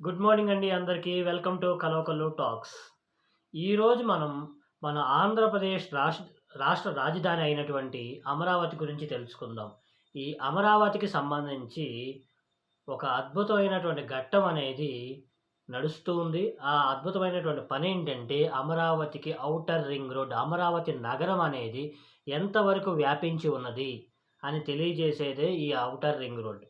Good morning అండి అందరికీ. Welcome to కలోకల్లు టాక్స్. ఈరోజు మనం మన ఆంధ్రప్రదేశ్ రాష్ట్ర రాష్ట్ర రాజధాని అయినటువంటి అమరావతి గురించి తెలుసుకుందాం. ఈ అమరావతికి సంబంధించి ఒక అద్భుతమైనటువంటి ఘట్టం అనేది నడుస్తూ ఉంది. ఆ అద్భుతమైనటువంటి పని ఏంటంటే అమరావతికి ఔటర్ రింగ్ రోడ్ అమరావతి నగరం అనేది ఎంతవరకు వ్యాపించి ఉన్నది అని తెలియజేసేదే ఈ ఔటర్ రింగ్ రోడ్.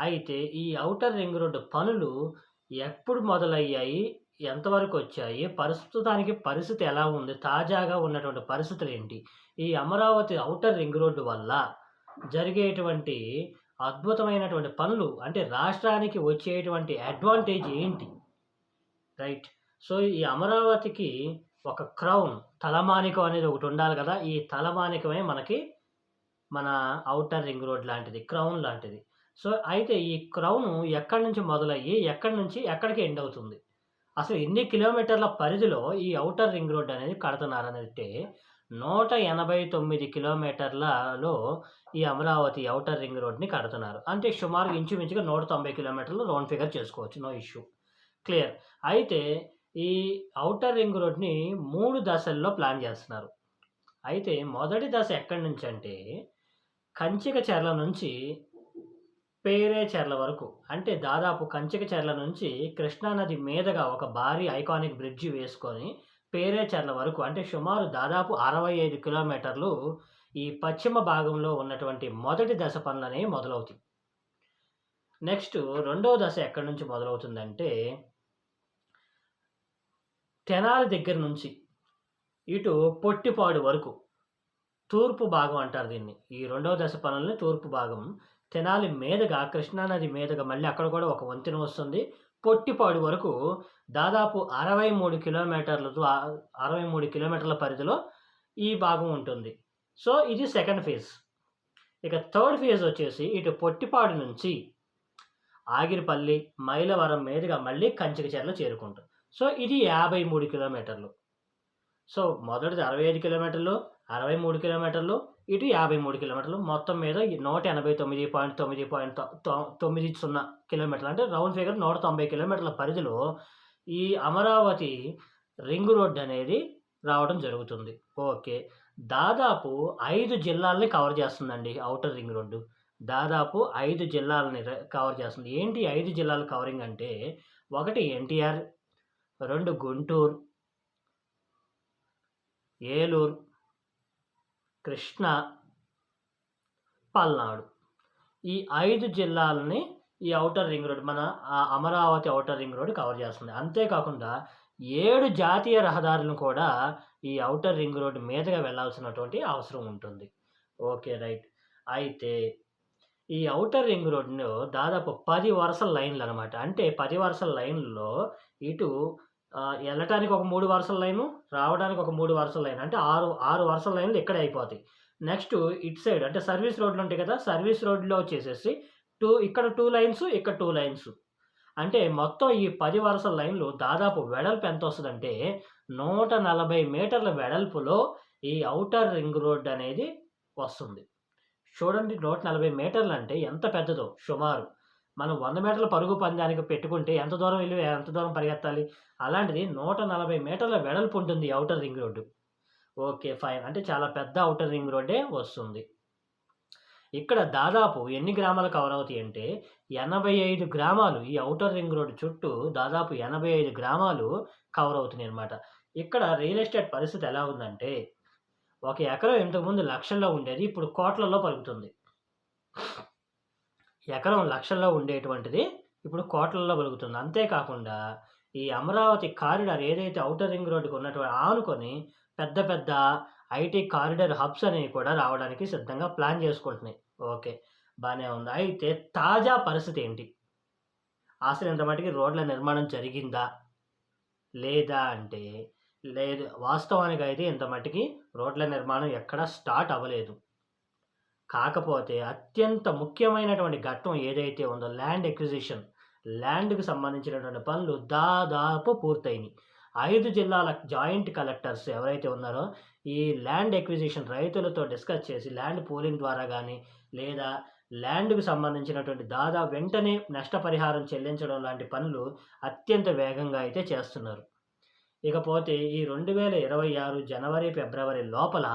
అయితే ఈ ఔటర్ రింగ్ రోడ్డు పనులు ఎప్పుడు మొదలయ్యాయి? ఎంతవరకు వచ్చాయి? ప్రస్తుతానికి పరిస్థితి ఎలా ఉంది? తాజాగా ఉన్నటువంటి పరిస్థితులు ఏంటి? ఈ అమరావతి ఔటర్ రింగ్ రోడ్డు వల్ల జరిగేటువంటి అద్భుతమైనటువంటి పనులు అంటే రాష్ట్రానికి వచ్చేటువంటి అడ్వాంటేజ్ ఏంటి? రైట్. సో ఈ అమరావతికి ఒక క్రౌన్ తలమానికం అనేది ఒకటి ఉండాలి కదా? ఈ తలమానికమే మనకి మన ఔటర్ రింగ్ రోడ్ లాంటిది క్రౌన్ లాంటిది. సో అయితే ఈ క్రౌన్ ఎక్కడి నుంచి మొదలయ్యి ఎక్కడి నుంచి ఎక్కడికి ఎండ్ అవుతుంది? అసలు ఎన్ని కిలోమీటర్ల పరిధిలో ఈ ఔటర్ రింగ్ రోడ్ అనేది కడుతున్నారనంటే నూట ఎనభై తొమ్మిది కిలోమీటర్లలో ఈ అమరావతి ఔటర్ రింగ్ రోడ్ని కడుతున్నారు. అంటే సుమారు ఇంచుమించుగా నూట తొంభై కిలోమీటర్లు రౌండ్ ఫిగర్ చేసుకోవచ్చు. No issue. క్లియర్. అయితే ఈ ఔటర్ రింగ్ రోడ్ని మూడు దశల్లో ప్లాన్ చేస్తున్నారు. అయితే మొదటి దశ ఎక్కడి నుంచి అంటే కంచిక చెర్ల నుంచి పేరే చెర్ల వరకు. అంటే దాదాపు కంచిక చెర్ల నుంచి కృష్ణానది మీదుగా ఒక భారీ ఐకానిక్ బ్రిడ్జి వేసుకొని పేరే చెర్ల వరకు. అంటే సుమారు దాదాపు అరవై ఐదు కిలోమీటర్లు ఈ పశ్చిమ భాగంలో ఉన్నటువంటి మొదటి దశ పనులనే మొదలవుతాయి. నెక్స్ట్ రెండవ దశ ఎక్కడి నుంచి మొదలవుతుందంటే తెనాలి దగ్గర నుంచి ఇటు పొట్టిపాడు వరకు తూర్పు భాగం అంటారు దీన్ని. ఈ రెండవ దశ పనులని తూర్పు భాగం తెనాలి మీదుగా కృష్ణానది మీదుగా మళ్ళీ అక్కడ కూడా ఒక వంతెన వస్తుంది. పొట్టిపాడు వరకు దాదాపు అరవై మూడు కిలోమీటర్లతో అరవై మూడు కిలోమీటర్ల పరిధిలో ఈ భాగం ఉంటుంది. సో ఇది సెకండ్ ఫేజ్. ఇక థర్డ్ ఫేజ్ వచ్చేసి ఇటు పొట్టిపాడు నుంచి ఆగిరిపల్లి మైలవరం మీదుగా మళ్ళీ కంచికచెర్ల చేరుకుంటాం. సో ఇది యాభై మూడు కిలోమీటర్లు. సో మొదటిది అరవై ఐదు కిలోమీటర్లు అరవై మూడు కిలోమీటర్లు ఇటు యాభై మూడు కిలోమీటర్లు. మొత్తం మీద నూట ఎనభై తొమ్మిది పాయింట్ తొమ్మిది పాయింట్ తొ- తొ- తొమ్మిది సున్నా కిలోమీటర్లు. అంటే రౌండ్ ఫిగర్ నూట తొంభై కిలోమీటర్ల పరిధిలో ఈ అమరావతి రింగ్ రోడ్ అనేది రావడం జరుగుతుంది. ఓకే. దాదాపు ఐదు జిల్లాలని కవర్ చేస్తుందండి అవుటర్ రింగ్ రోడ్డు. దాదాపు ఐదు జిల్లాలని ర- కవర్ చేస్తుంది. ఏంటి ఐదు జిల్లాల కవరింగ్ అంటే ఒకటి ఎన్టీఆర్ రెండు గుంటూరు ఏలూరు కృష్ణ పల్నాడు. ఈ ఐదు జిల్లాలని ఈ ఔటర్ రింగ్ రోడ్ మన ఆ Amaravati outer ring road cover చేస్తుంది. అంతేకాకుండా ఏడు జాతీయ రహదారులను కూడా ఈ ఔటర్ రింగ్ రోడ్ మీదుగా వెళ్ళాల్సినటువంటి అవసరం ఉంటుంది. Okay right. అయితే ఈ ఔటర్ రింగ్ రోడ్ను దాదాపు పది వరుసల లైన్లు అనమాట అంటే పది వరుసల లైన్లలో ఇటు వెళ్ళటానికి ఒక మూడు వరుసల లైను రావడానికి ఒక మూడు వరుసల లైన్. అంటే ఆరు ఆరు వరుసల లైన్లు ఇక్కడే అయిపోతాయి. నెక్స్ట్ ఇటు సైడ్ అంటే సర్వీస్ రోడ్లు ఉంటాయి కదా సర్వీస్ రోడ్లో వచ్చేసేసి టూ ఇక్కడ టూ లైన్స్ ఇక్కడ టూ లైన్స్. అంటే మొత్తం ఈ పది వరుసల లైన్లు దాదాపు వెడల్పు ఎంత వస్తుందంటే నూట నలభై మీటర్ల వెడల్పులో ఈ ఔటర్ రింగ్ రోడ్ అనేది వస్తుంది. చూడండి నూట నలభై మీటర్లు అంటే ఎంత పెద్దదో సుమారు. మనం వంద మీటర్ల పరుగు పందానికి పెట్టుకుంటే ఎంత దూరం వెళ్ళి ఎంత దూరం పరిగెత్తాలి? అలాంటిది నూట నలభై మీటర్ల వెడల్పు ఉంటుంది outer outer ring road. Okay fine. అంటే చాలా పెద్ద ఔటర్ రింగ్ రోడ్డే వస్తుంది. ఇక్కడ దాదాపు ఎన్ని గ్రామాలు కవర్ అవుతాయి అంటే ఎనభై ఐదు గ్రామాలు ఈ ఔటర్ రింగ్ రోడ్డు చుట్టూ దాదాపు ఎనభై ఐదు గ్రామాలు కవర్ అవుతున్నాయి అనమాట ఇక్కడ రియల్ ఎస్టేట్ పరిస్థితి ఎలా ఉందంటే ఒక ఎకరం ఇంతకుముందు లక్షల్లో ఉండేది ఇప్పుడు కోట్లలో పలుకుతుంది. ఎకరం లక్షల్లో ఉండేటువంటిది ఇప్పుడు కోట్లలో పలుకుతుంది అంతేకాకుండా ఈ అమరావతి కారిడార్ ఏదైతే ఔటర్ రింగ్ రోడ్డుకి ఉన్నటువంటి ఆనుకొని పెద్ద పెద్ద ఐటీ కారిడార్ హబ్స్ అనేవి కూడా రావడానికి సిద్ధంగా ప్లాన్ చేసుకుంటున్నాయి. ఓకే బాగానే ఉంది. అయితే తాజా పరిస్థితి ఏంటి? అసలు ఇంత మటుకి రోడ్ల నిర్మాణం జరిగిందా? లేదా అంటే లేదు వాస్తవానికి అయితే ఇంత మటుకి రోడ్ల నిర్మాణం ఎక్కడా స్టార్ట్ అవ్వలేదు. కాకపోతే అత్యంత ముఖ్యమైనటువంటి ఘట్టం ఏదైతే ఉందో ల్యాండ్ ఎక్విజిషన్ ల్యాండ్కి సంబంధించినటువంటి పనులు దాదాపు పూర్తయినాయి ఐదు జిల్లాల జాయింట్ కలెక్టర్స్ ఎవరైతే ఉన్నారో ఈ ల్యాండ్ ఎక్విజిషన్ రైతులతో డిస్కస్ చేసి ల్యాండ్ పూలింగ్ ద్వారా కానీ లేదా ల్యాండ్‌కు సంబంధించినటువంటి దాదా వెంటనే నష్టపరిహారం చెల్లించడం లాంటి పనులు అత్యంత వేగంగా అయితే చేస్తున్నారు. ఇకపోతే ఈ 2026 జనవరి, ఫిబ్రవరి లోపల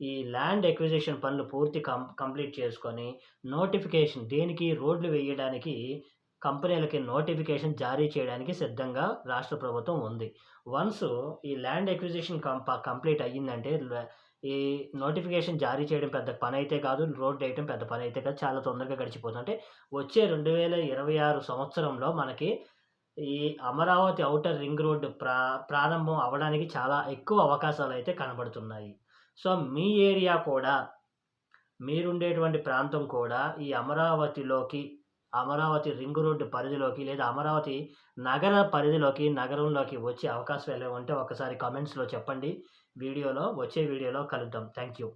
ఈ ల్యాండ్ ఎక్విజిషన్ పనులు పూర్తి కం కంప్లీట్ చేసుకొని నోటిఫికేషన్ దేనికి రోడ్లు వేయడానికి కంపెనీలకి నోటిఫికేషన్ జారీ చేయడానికి సిద్ధంగా రాష్ట్ర ప్రభుత్వం ఉంది. వన్స్ ఈ ల్యాండ్ ఎక్విజిషన్ కంప కంప్లీట్ అయ్యిందంటే ఈ నోటిఫికేషన్ జారీ చేయడం పెద్ద పని అయితే కాదు. రోడ్డేయటం పెద్ద పని అయితే కాదు. చాలా తొందరగా గడిచిపోతుంది. అంటే వచ్చే 2026 సంవత్సరంలో మనకి ఈ అమరావతి ఔటర్ రింగ్ రోడ్డు ప్రా ప్రారంభం అవ్వడానికి చాలా ఎక్కువ అవకాశాలు అయితే కనబడుతున్నాయి. సో, మీ ఏరియా కూడా మీరుండేటువంటి ప్రాంతం కూడా ఈ అమరావతిలోకి అమరావతి రింగ్ రోడ్డు పరిధిలోకి లేదా అమరావతి నగర పరిధిలోకి, నగరంలోకి వచ్చే అవకాశాలు ఏమైనా ఉంటే ఒకసారి కామెంట్స్‌లో చెప్పండి. వీడియోలో వచ్చే వీడియోలో కలుద్దాం. Thank you.